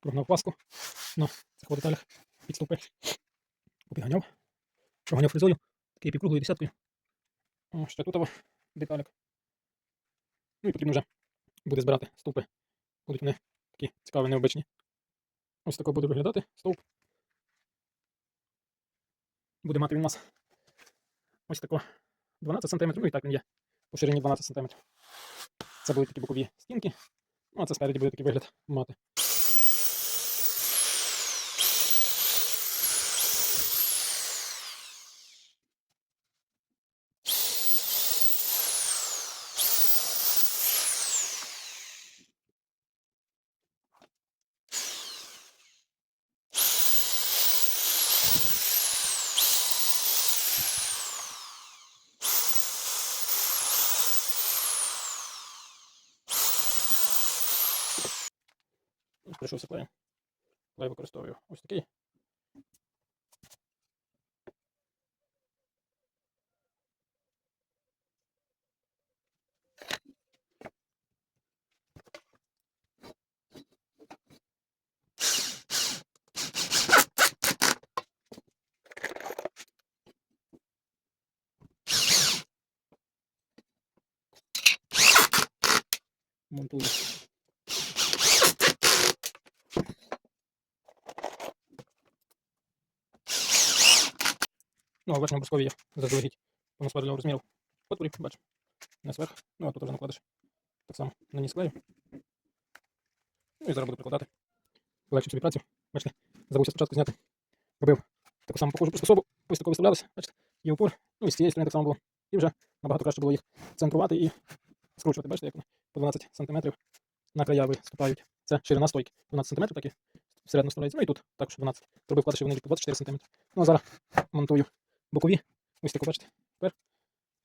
прогнав паску на цих деталях підступи. Попіганяв. Проганяв фрезою, такий півкруглою десяткою. О, ще тут деталік. Ну і потрібно вже буде збирати стовпи. Будуть вони такі цікаві, необичні. Ось тако буде виглядати стовп. Буде мати він у нас ось тако 12 см, ну і так він є по ширині 12 см. Це будуть такі бокові стінки. Ну, а це спереді буде такий вигляд мати. Прийшовся клеєм. Клей використовую ось такий. Монтую. Ну, а бачимо, брускові є заздалегідь. Складено розмірів. Отворів, бачимо. Не зверх. Ну, а тут вже накладеш. Так само на ніс клею. Ну і зараз буду прикладати. Полегшив собі працю. Бачите, забувся спочатку зняти. Робив таку саму похожу приспособу. Ось тако виставлялося. Бачите, і упор. Ну і з цієї сторони так само було. І вже набагато краще було їх центрувати і скручувати. Бачите, як вони по 12 см на края виступають. Це ширина стойки. 12 см, так і всередину вставляється. Ну і тут також 12. Зробив вкладиші вони по 24 см. Ну а зараз монтую бокові. Ось тако, бачите. Тепер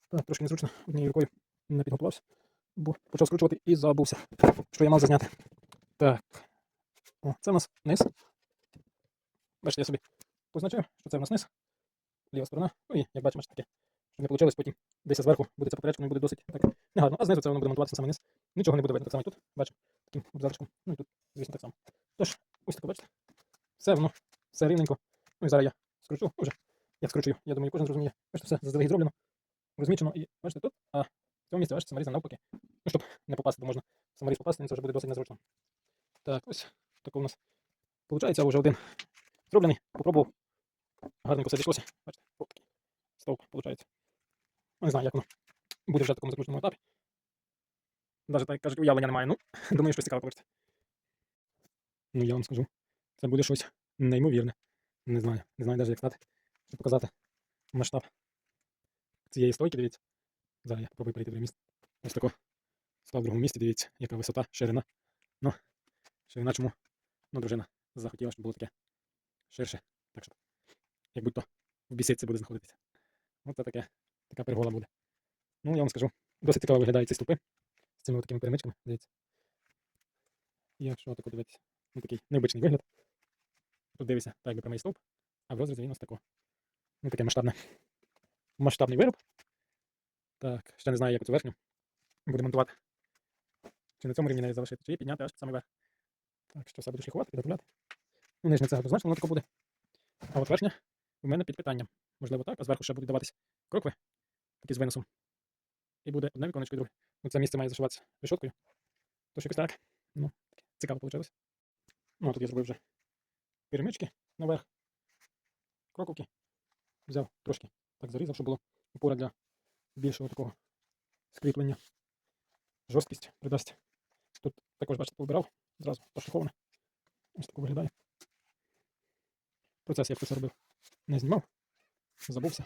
так, трошки незручно однією рукою не підготувався, бо почав скручувати і забувся, що я мав зазняти. Так. О, це в нас низ. Бачите, я собі позначив, що це в нас низ. Ліва сторона. Ну і як бачимо, таке, не вийшло, потім десь зверху буде це поперечко, і буде досить так негарно. А знизу це воно буде монтуватися саме низ. Нічого не буде видно. Так само і тут. Бачимо, таким обзалочком. Ну і тут, звісно, так само. Тож, ось таке, бачите. Все воно, все рівненько. Ну і зараз я скручу ну, вже. Як скручую, я думаю, кожен зрозуміє. Бачите, все заздалегідь зроблено, розмічено і бачите тут, а в цьому місці, бачите, саморізано навпаки. Ну, щоб не попасти, бо можна саморіз попасти, це вже буде досить незручно. Так, ось таке у нас виходить, вже один зроблений. Попробував. Гарненько все зійшлося. Бачите, стовп виходить. Ну, не знаю, як воно буде вже в такому заключному етапі. Навіть так кажуть, уявлення немає. Ну, думаю, щось цікаве вийде. Ну, я вам скажу, це буде щось неймовірне. Не знаю, не знаю навіть як стати, щоб показати масштаб цієї стойки, дивіться. Зараз я попробую перейти в друге місце. Ось тако став в другому місці, дивіться, яка висота, ширина. Ну, ширина чому? Ну, дружина захотіла, щоб було таке ширше. Так що, як будь-то в бісідці буде знаходитися. Ось це таке, така пергола буде. Ну, я вам скажу, досить цікаво виглядають ці ступи з цими такими перемичками, дивіться. І якщо тако дивитися, ну такий необичний вигляд. Тут дивиться, так якби прямий стовп, а в розрізі він ось тако. Ну, таке масштабне. Масштабний вироб. Так, ще не знаю, як цю верхню буде монтувати. Чи на цьому рівні навіть залишити, чи підняти аж самий верх. Так, що все буду шліфувати, підготовляти. Ну, нижня це однозначно, воно тако буде. А от верхня у мене під питанням. Можливо, так, а зверху ще будуть даватись крокви, такі з виносом. І буде одне віконечко і друге. Ну, це місце має зашиватися решоткою. Тож якось так. Ну, цікаво вийшло. Ну, а тут я зробив вже перемички наверх. Кроковки. Взяв трошки так зарізав, щоб було опора для більшого такого скріплення. Жорсткість придасть. Тут також, бачите, повибирав, зразу пошліфоване. Ось так виглядає. Процес, як це робив, не знімав, забувся.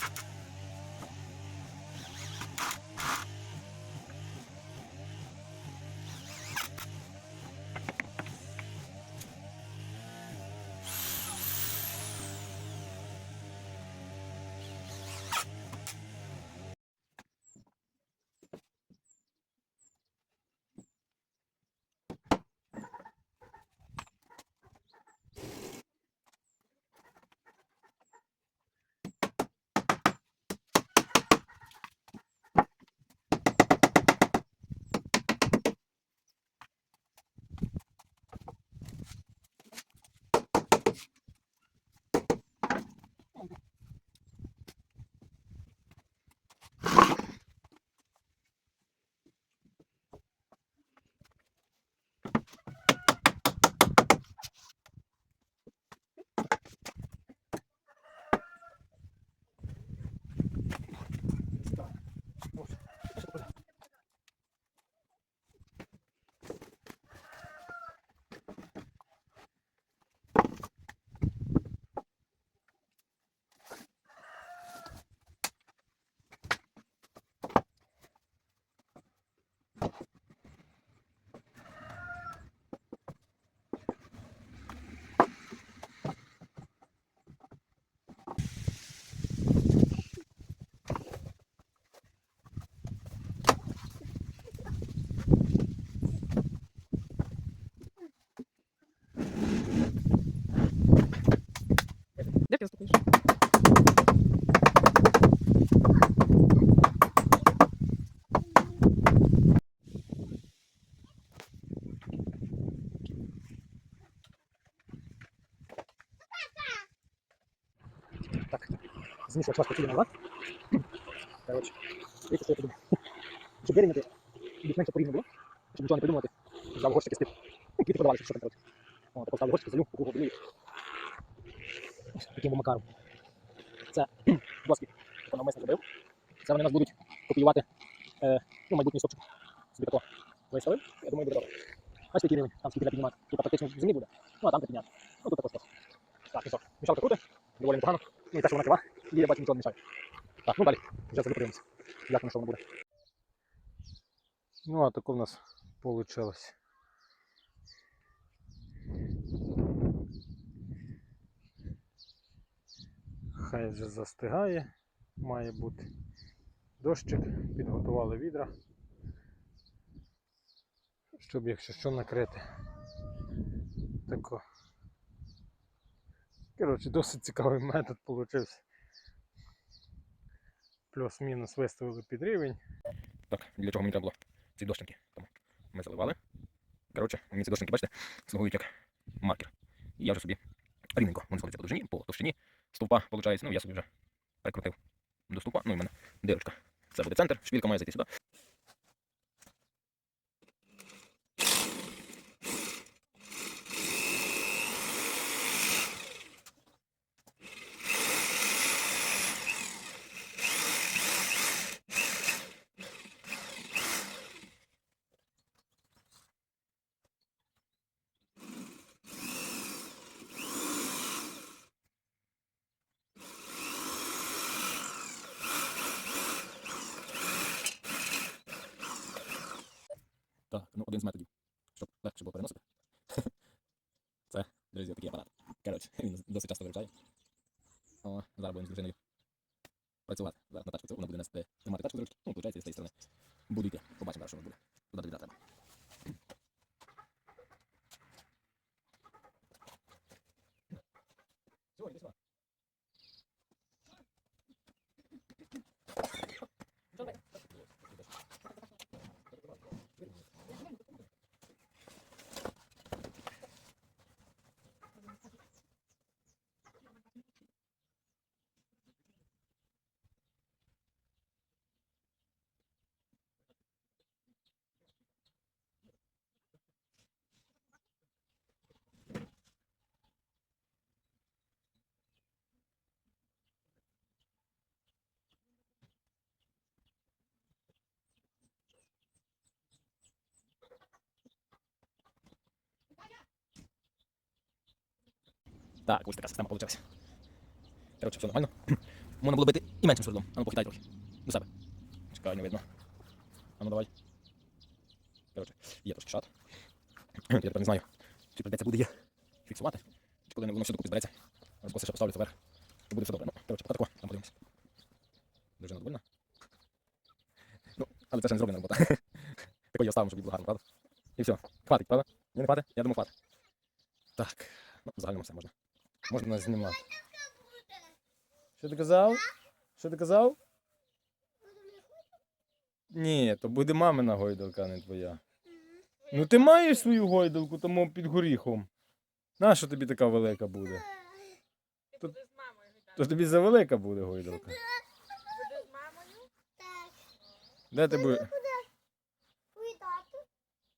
you змішувати вас поцілимо, так? Коротше, дивіться, що я придумав. Щоб вирівняти, більш-менше порівняно було, щоб нічого не придумувати, взяв горщики з тих, ну, квіти продавалися, що там, коротше. О, тако ставлю горщики, залю, по кругу білю їх. Ось Таким макаром. Це доски, яку навмисно зробив. Це вони нас будуть копіювати, е, ну, майбутній стопчик. Собі тако виставив, я думаю, буде добре. Бачите, який рівень, там скільки треба піднімати. Тут практично землі буде, ну а там підняти. Ну тут також трохи. Так, ну що, мішалка круте, доволі непогано. Ну і те, що вона крива, і я бачу, нічого не мішає. Так, ну далі, це подивимося. Як воно, що воно буде. Ну, а тако в нас получилось. Хай вже застигає, має бути дощик, підготували відра, щоб якщо що накрити. Тако. Коротше, досить цікавий метод получився. Плюс-мінус виставили під рівень. Так, для чого мені треба було ці дощинки? Тому ми заливали. Коротше, мені ці дощинки, бачите, слугують як маркер. І я вже собі рівненько вони сходяться по довжині, по товщині. Стовпа, виходить, ну я собі вже прикрутив до стовпа. Ну і в мене дирочка. Це буде центр, шпілька має зайти сюди. Так, ну один з методів, щоб легше було переносити. Це, друзі, такий Коротше, він досить часто виручає. О, зараз будемо з дружиною працювати. Зараз на тачку цю вона буде нести тримати тачку з ручки. Ну, виходить, з цієї сторони. Буду. Побачимо зараз, що буде. Туди тобі треба. Сьогодні, йди сюди. Так, ось така система вийшла. Коротше, все нормально. Можна було бити і меншим свердлом. А ну похитай трохи. До себе. Чекай, не видно. А ну давай. Коротше, є трошки шат. Я тепер не знаю, чи прийдеться буде її фіксувати. Чи коли воно все докупи збереться. Розкоси ще поставлю вверх. І буде все добре. Ну, коротше, поки тако, там подивимось. Дуже задовольна. Ну, але це ще не зроблена робота. Такої оставимо, щоб їй було гарно, правда? І все. Хватить, правда? Ні, не хватить? Я думаю, хватить. Так, ну, в загальному все можна. Можна знімати. Що ти казав? Що ти казав? Ні, то буде мамина гойдалка, а не твоя. Ну ти маєш свою гойдалку тому під горіхом. Нащо тобі така велика буде? То, то тобі завелика буде гойдалка. Буду з мамою. Де ти будеш?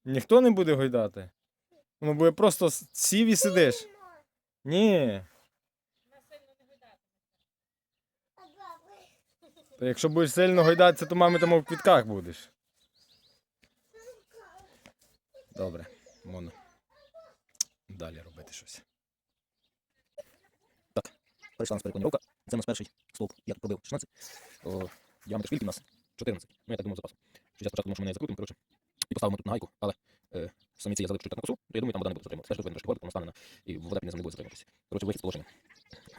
Ніхто не буде гойдати. Воно буде просто с- сів і сидиш. Ні. Гуляти. Якщо будеш сильно гойдатися, то мами там в квітках будеш. Добре, можна далі робити щось. Так, прийшла нас переконівка. Це у нас перший стовп. Я тут пробив 16. О, діаметр шпильки у нас 14. Ну, я так думав запасом. Що я спочатку, тому що не закрутимо, коротше. І поставимо тут на гайку, але е, самі ці я на косу, то я думаю, там вода не буде затримуватися. Теж тут видно що вода тому і вода під низом не буде затримуватися. Коротше, вихід з положення.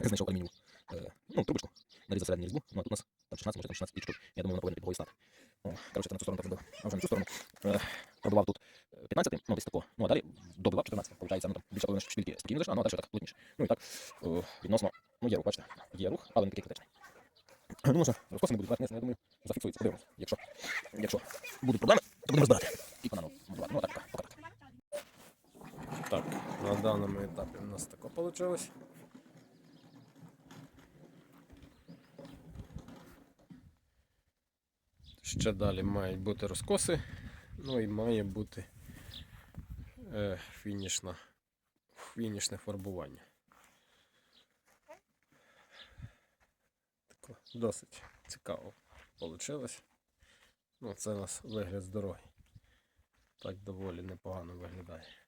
Знайшов алюмінієву, е, ну, трубочку, нарізав середню різьбу, ну, а тут у нас там 16, може там 16 пічок. Я думаю, вона получилось. Ще далі мають бути розкоси, ну і має бути е, фінішна, фінішне фарбування. Так, досить цікаво вийшло. Ну, це у нас вигляд з дороги. Так доволі непогано виглядає.